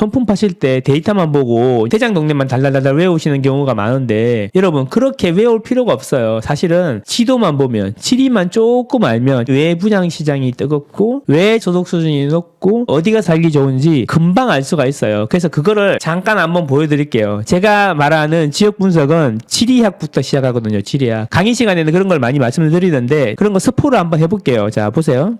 손품 파실 때 데이터만 보고 대장 동네만 달달달달 외우시는 경우가 많은데 여러분 그렇게 외울 필요가 없어요. 사실은 지도만 보면 지리만 조금 알면 왜 분양 시장이 뜨겁고 왜 소득 수준이 높고 어디가 살기 좋은지 금방 알 수가 있어요. 그래서 그거를 잠깐 한번 보여드릴게요. 제가 말하는 지역 분석은 지리학부터 시작하거든요. 지리학 강의 시간에는 그런 걸 많이 말씀을 드리는데 그런 거 스포를 한번 해볼게요. 자 보세요.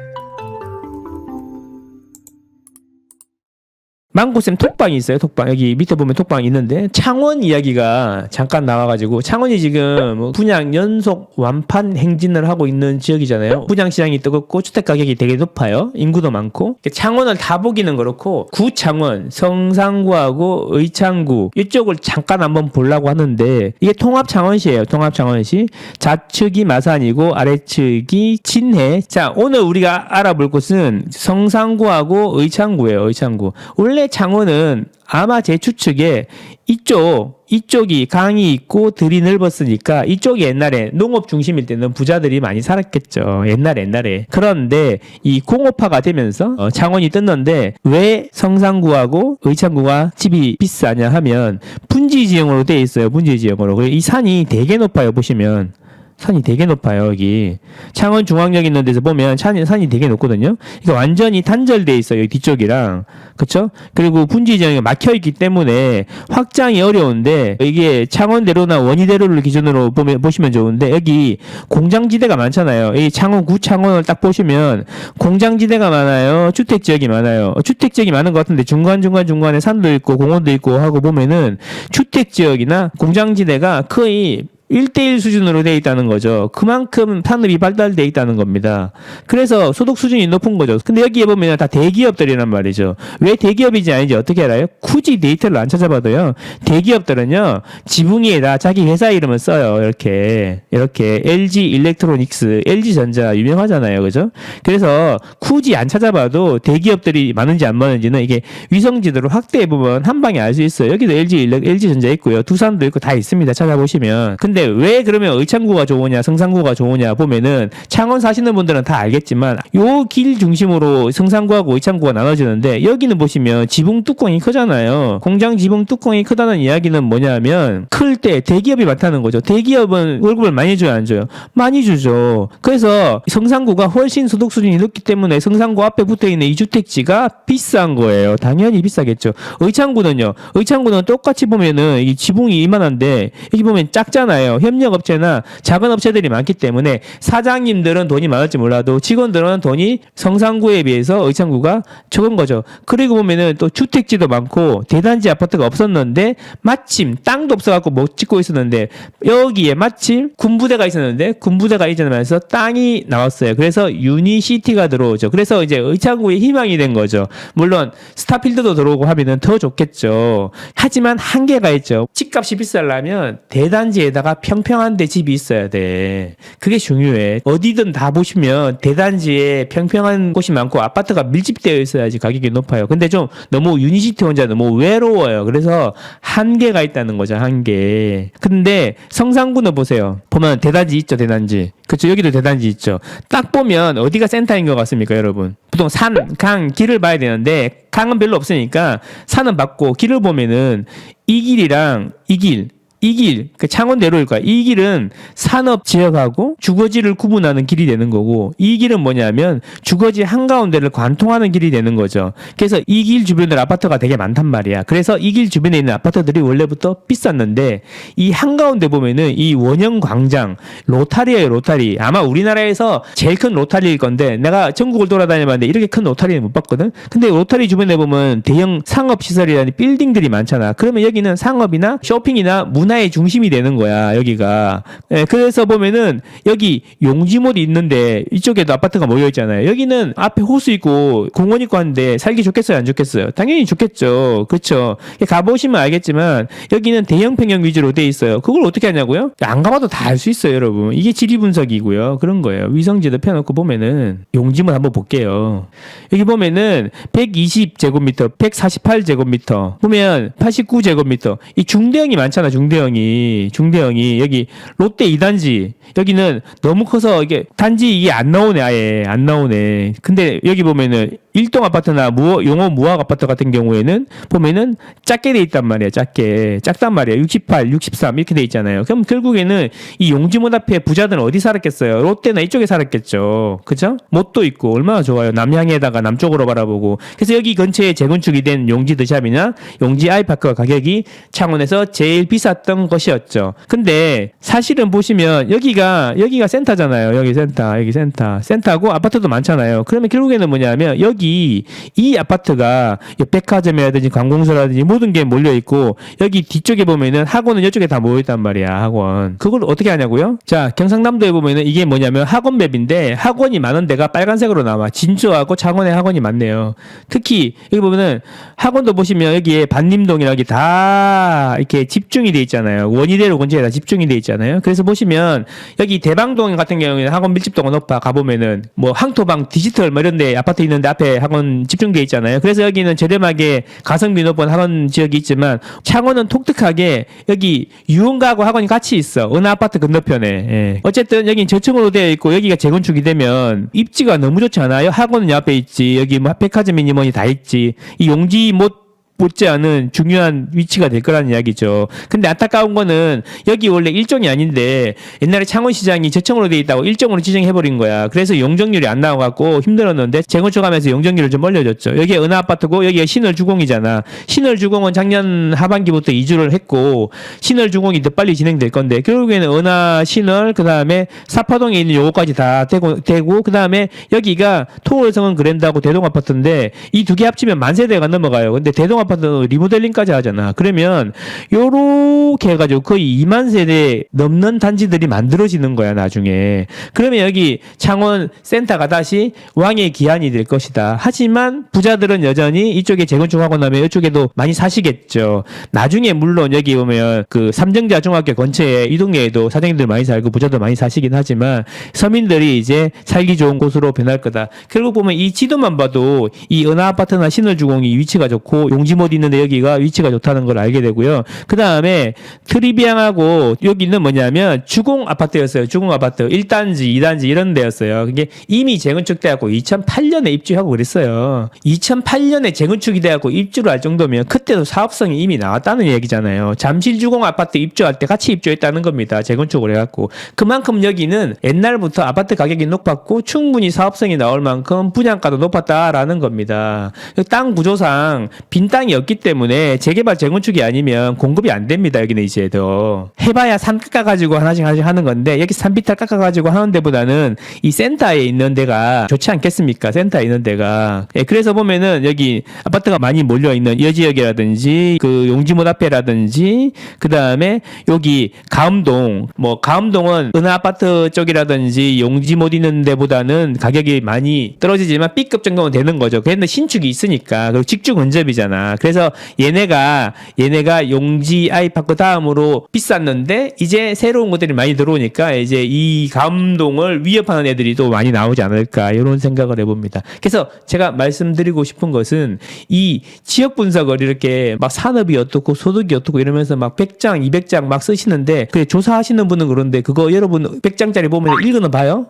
망고쌤 톡방이 있어요. 톡방 여기 밑에 보면 톡방이 있는데 창원 이야기가 잠깐 나와가지고 창원이 지금 뭐 분양 연속 완판 행진을 하고 있는 지역이잖아요. 분양 시장이 뜨겁고 주택 가격이 되게 높아요. 인구도 많고 창원을 다 보기는 그렇고 구창원, 성상구하고 의창구 이쪽을 잠깐 한번 보려고 하는데 이게 통합 창원시예요. 통합 창원시 좌측이 마산이고 아래측이 진해. 자 오늘 우리가 알아볼 곳은 성상구하고 의창구예요. 의창구 원래 창원은 아마 제 추측에 이쪽 이쪽이 강이 있고 들이 넓었으니까 이쪽이 옛날에 농업 중심일 때는 부자들이 많이 살았겠죠. 옛날 옛날에. 그런데 이 공업화가 되면서 어, 창원이 떴는데 왜 성상구하고 의창구가 집이 비싸냐 하면 분지 지형으로 돼 있어요. 분지 지형으로. 이 산이 되게 높아요. 보시면. 산이 되게 높아요, 여기. 창원 중앙역 있는 데서 보면 산이, 산이 되게 높거든요. 이게 완전히 단절돼 있어요, 뒤쪽이랑. 그쵸? 그리고 분지 지형이 막혀 있기 때문에 확장이 어려운데, 이게 창원대로나 원희대로를 기준으로 보면, 보시면 좋은데, 여기 공장지대가 많잖아요. 이 창원, 구창원을 딱 보시면 공장지대가 많아요. 주택 지역이 많아요. 주택 지역이 많은 것 같은데 중간 중간 중간에 산도 있고 공원도 있고 하고 보면은 주택 지역이나 공장지대가 거의 1대1 수준으로 돼 있다는 거죠. 그만큼 산업이 발달돼 있다는 겁니다. 그래서 소득 수준이 높은 거죠. 근데 여기에 보면 다 대기업들이란 말이죠. 왜 대기업이지 아닌지 어떻게 알아요? 굳이 데이터를 안 찾아봐도요. 대기업들은요. 지붕 위에다 자기 회사 이름을 써요. 이렇게. 이렇게 LG 일렉트로닉스, LG 전자 유명하잖아요. 그죠? 그래서 굳이 안 찾아봐도 대기업들이 많은지 안 많은지는 이게 위성 지도로 확대해 보면 한 방에 알 수 있어요. 여기도 LG 일렉, LG 전자 있고요. 두산도 있고 다 있습니다. 찾아보시면. 근데 왜 그러면 의창구가 좋으냐, 성산구가 좋으냐 보면은 창원 사시는 분들은 다 알겠지만 요 길 중심으로 성산구하고 의창구가 나눠지는데 여기는 보시면 지붕 뚜껑이 크잖아요. 공장 지붕 뚜껑이 크다는 이야기는 뭐냐면 클 때 대기업이 많다는 거죠. 대기업은 월급을 많이 줘요, 안 줘요? 많이 주죠. 그래서 성산구가 훨씬 소득 수준이 높기 때문에 성산구 앞에 붙어 있는 이 주택지가 비싼 거예요. 당연히 비싸겠죠. 의창구는요. 의창구는 똑같이 보면은 이 지붕이 이만한데 여기 보면 작잖아요. 협력업체나 작은 업체들이 많기 때문에 사장님들은 돈이 많을지 몰라도 직원들은 돈이 성산구에 비해서 의창구가 적은 거죠. 그리고 보면은 또 주택지도 많고 대단지 아파트가 없었는데 마침 땅도 없어갖고 못 짓고 있었는데 여기에 마침 군부대가 있었는데 군부대가 이전하면서 땅이 나왔어요. 그래서 유니시티가 들어오죠. 그래서 이제 의창구의 희망이 된 거죠. 물론 스타필드도 들어오고 하면은 더 좋겠죠. 하지만 한계가 있죠. 집값이 비싸려면 대단지에다가 평평한 데 집이 있어야 돼. 그게 중요해. 어디든 다 보시면 대단지에 평평한 곳이 많고 아파트가 밀집되어 있어야지 가격이 높아요. 근데 좀 너무 유니시티 혼자 너무 외로워요. 그래서 한계가 있다는 거죠. 한계. 근데 성산구는 보세요. 보면 대단지 있죠. 대단지. 그쵸 여기도 대단지 있죠. 딱 보면 어디가 센터인 것 같습니까, 여러분? 보통 산, 강, 길을 봐야 되는데 강은 별로 없으니까 산은 맞고 길을 보면은 이 길이랑 이 길, 이 길, 그 창원대로일 거야. 이 길은 산업 지역하고 주거지를 구분하는 길이 되는 거고, 이 길은 뭐냐면 주거지 한가운데를 관통하는 길이 되는 거죠. 그래서 이 길 주변에 아파트가 되게 많단 말이야. 그래서 이 길 주변에 있는 아파트들이 원래부터 비쌌는데, 이 한가운데 보면은 이 원형 광장, 로타리예요, 로타리. 아마 우리나라에서 제일 큰 로타리일 건데, 내가 전국을 돌아다녀봤는데 이렇게 큰 로타리는 못 봤거든? 근데 로타리 주변에 보면 대형 상업시설이라는 빌딩들이 많잖아. 그러면 여기는 상업이나 쇼핑이나 문화 의 중심이 되는 거야, 여기가. 예, 그래서 보면은 여기 용지몰이 있는데 이쪽에도 아파트가 모여 있잖아요. 여기는 앞에 호수 있고 공원 있고 한데 살기 좋겠어요, 안 좋겠어요? 당연히 좋겠죠. 그렇죠. 가보시면 알겠지만 여기는 대형 평형 위주로 돼 있어요. 그걸 어떻게 하냐고요? 안 가봐도 다 알 수 있어요, 여러분. 이게 지리 분석이고요. 그런 거예요. 위성지도 펴놓고 보면은 용지몰 한번 볼게요. 여기 보면은 120제곱미터, 148제곱미터, 보면 89제곱미터. 이 중대형이 많잖아, 중대형 이. 중대형이. 여기 롯데 2단지. 여기는 너무 커서 이게 단지 이게 안 나오네, 아예. 안 나오네. 근데 여기 보면은 일동 아파트나 무, 용호 무학 아파트 같은 경우에는 보면은 작게 돼 있단 말이에요. 작게. 작단 말이에요. 68, 63 이렇게 돼 있잖아요. 그럼 결국에는 이 용지못 앞에 부자들은 어디 살았겠어요? 롯데나 이쪽에 살았겠죠. 그죠? 못도 있고 얼마나 좋아요. 남향에다가 남쪽으로 바라보고. 그래서 여기 근처에 재건축이 된 용지 드샵이나 용지 아이파크가 가격이 창원에서 제일 비쌌던 것이었죠. 근데 사실은 보시면 여기가 여기가 센터잖아요. 여기 센터, 여기 센터. 센터고 아파트도 많잖아요. 그러면 결국에는 뭐냐면 여기 이 아파트가 이 백화점이라든지 관공서라든지 모든 게 몰려 있고 여기 뒤쪽에 보면은 학원은 이쪽에 다 모여 있단 말이야. 학원. 그걸 어떻게 하냐고요? 자, 경상남도에 보면은 이게 뭐냐면 학원 맵인데 학원이 많은 데가 빨간색으로 나와. 진주하고 창원에 학원이 많네요. 특히 여기 보면은 학원도 보시면 여기에 반림동이라 여기 다 이렇게 집중이 돼 있잖아요. 원희대로 근처에 다 집중이 돼 있잖아요. 그래서 보시면 여기 대방동 같은 경우에는 학원 밀집도가 높아 가보면은 뭐 항토방 디지털 뭐 이런 데 아파트 있는데 앞에 학원 집중돼 있잖아요. 그래서 여기는 저렴하게 가성비 높은 학원 지역이 있지만 창원은 독특하게 여기 유흥가하고 학원이 같이 있어. 어느 아파트 건너편에. 예. 어쨌든 여긴 저층으로 되어 있고 여기가 재건축이 되면 입지가 너무 좋지 않아요? 학원은 옆에 있지. 여기 뭐 백화점이니 뭐니 다 있지. 이 용지 못 못지 않은 중요한 위치가 될 거라는 이야기죠. 근데 안타까운 거는 여기 원래 일종이 아닌데 옛날에 창원시장이 저층으로 돼 있다고 일종으로 지정해버린 거야. 그래서 용적률이 안 나와갖고 힘들었는데 재건축하면서 용적률을 좀 올려줬죠. 여기 은하 아파트고 여기가 신월주공이잖아. 신월주공은 작년 하반기부터 이주를 했고 신월주공이 더 빨리 진행될 건데 결국에는 은하 신월 그 다음에 사파동에 있는 요거까지 다 되고 되고 그 다음에 여기가 토월성은 그랜드하고 대동 아파트인데 이 두 개 합치면 만 세대가 넘어가요. 근데 대동 아파트 리모델링까지 하잖아. 그러면 요렇게 해가지고 거의 2만 세대 넘는 단지들이 만들어지는 거야 나중에. 그러면 여기 창원 센터가 다시 왕의 기한이 될 것이다. 하지만 부자들은 여전히 이쪽에 재건축하고 나면 이쪽에도 많이 사시겠죠. 나중에 물론 여기 보면 그 삼정자 중학교 근처에 이 동네에도 사장님들 많이 살고 부자도 많이 사시긴 하지만 서민들이 이제 살기 좋은 곳으로 변할 거다. 결국 보면 이 지도만 봐도 이 은하 아파트나 신월주공이 위치가 좋고 용지 못 있는데 여기가 위치가 좋다는 걸 알게 되고요. 그 다음에 트리비앙하고 여기는 뭐냐면 주공 아파트였어요. 주공 아파트 1단지, 2단지 이런 데였어요. 그게 이미 재건축 돼갖고 2008년에 입주하고 그랬어요. 2008년에 재건축이 돼갖고 입주를 할 정도면 그때도 사업성이 이미 나왔다는 얘기잖아요. 잠실 주공 아파트 입주할 때 같이 입주했다는 겁니다. 재건축을 해갖고 그만큼 여기는 옛날부터 아파트 가격이 높았고 충분히 사업성이 나올 만큼 분양가도 높았다라는 겁니다. 그땅 구조상 빈 땅이 없기 때문에 재개발 재건축이 아니면 공급이 안 됩니다. 여기는 이제도 해봐야 산 깎아가지고 하나씩 하나씩 하는 건데 여기 산비탈 깎아가지고 하는 데보다는 이 센터에 있는 데가 좋지 않겠습니까? 센터에 있는 데가 예, 그래서 보면은 여기 아파트가 많이 몰려 있는 이 지역이라든지 그 용지못 앞에라든지 그 다음에 여기 가음동 뭐 가음동은 은하 아파트 쪽이라든지 용지못 있는 데보다는 가격이 많이 떨어지지만 B급 정도는 되는 거죠. 걔는 신축이 있으니까 그리고 직주 근접이잖아. 그래서 얘네가 얘네가 용지 아이파크 다음으로 비쌌는데 이제 새로운 것들이 많이 들어오니까 이제 이 감동을 위협하는 애들이 또 많이 나오지 않을까 이런 생각을 해봅니다. 그래서 제가 말씀드리고 싶은 것은 이 지역 분석을 이렇게 막 산업이 어떻고 소득이 어떻고 이러면서 막 100장, 200장 막 쓰시는데 그래 조사하시는 분은 그런데 그거 여러분 100장짜리 보면 읽어는 봐요?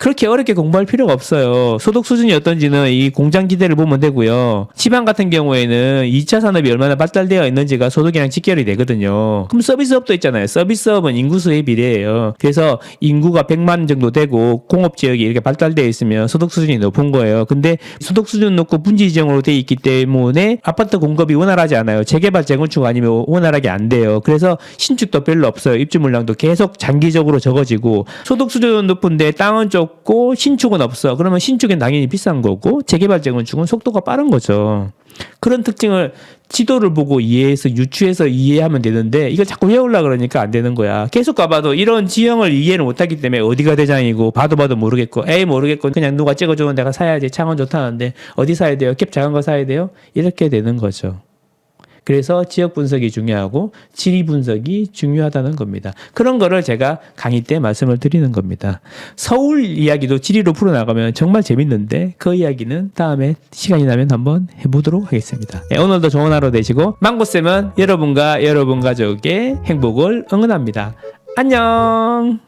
그렇게 어렵게 공부할 필요가 없어요. 소득 수준이 어떤지는 이 공장 기대를 보면 되고요. 지방 같은 경우에는 2차 산업이 얼마나 발달되어 있는지가 소득이랑 직결이 되거든요. 그럼 서비스업도 있잖아요. 서비스업은 인구수에 비례해요. 그래서 인구가 100만 정도 되고 공업 지역이 이렇게 발달되어 있으면 소득 수준이 높은 거예요. 근데 소득 수준 높고 분지 지정으로 돼 있기 때문에 아파트 공급이 원활하지 않아요. 재개발 재건축 아니면 원활하게 안 돼요. 그래서 신축도 별로 없어요. 입주 물량도 계속 장기적으로 적어지고 소득 수준은 높은데 땅은 적고 신축은 없어. 그러면 신축은 당연히 비싼 거고 재개발 재건축은 속도가 빠른 거죠. 그런 특징을 지도를 보고 이해해서 유추해서 이해하면 되는데 이걸 자꾸 외우려 그러니까 안 되는 거야. 계속 가봐도 이런 지형을 이해를 못하기 때문에 어디가 대장이고 봐도 봐도 모르겠고 에이 모르겠고 그냥 누가 찍어주면 내가 사야지 창원 좋다는데 어디 사야 돼요? 캡 작은 거 사야 돼요? 이렇게 되는 거죠. 그래서 지역 분석이 중요하고 지리 분석이 중요하다는 겁니다. 그런 거를 제가 강의 때 말씀을 드리는 겁니다. 서울 이야기도 지리로 풀어나가면 정말 재밌는데 그 이야기는 다음에 시간이 나면 한번 해보도록 하겠습니다. 네, 오늘도 좋은 하루 되시고 망고쌤은 여러분과 여러분 가족의 행복을 응원합니다. 안녕!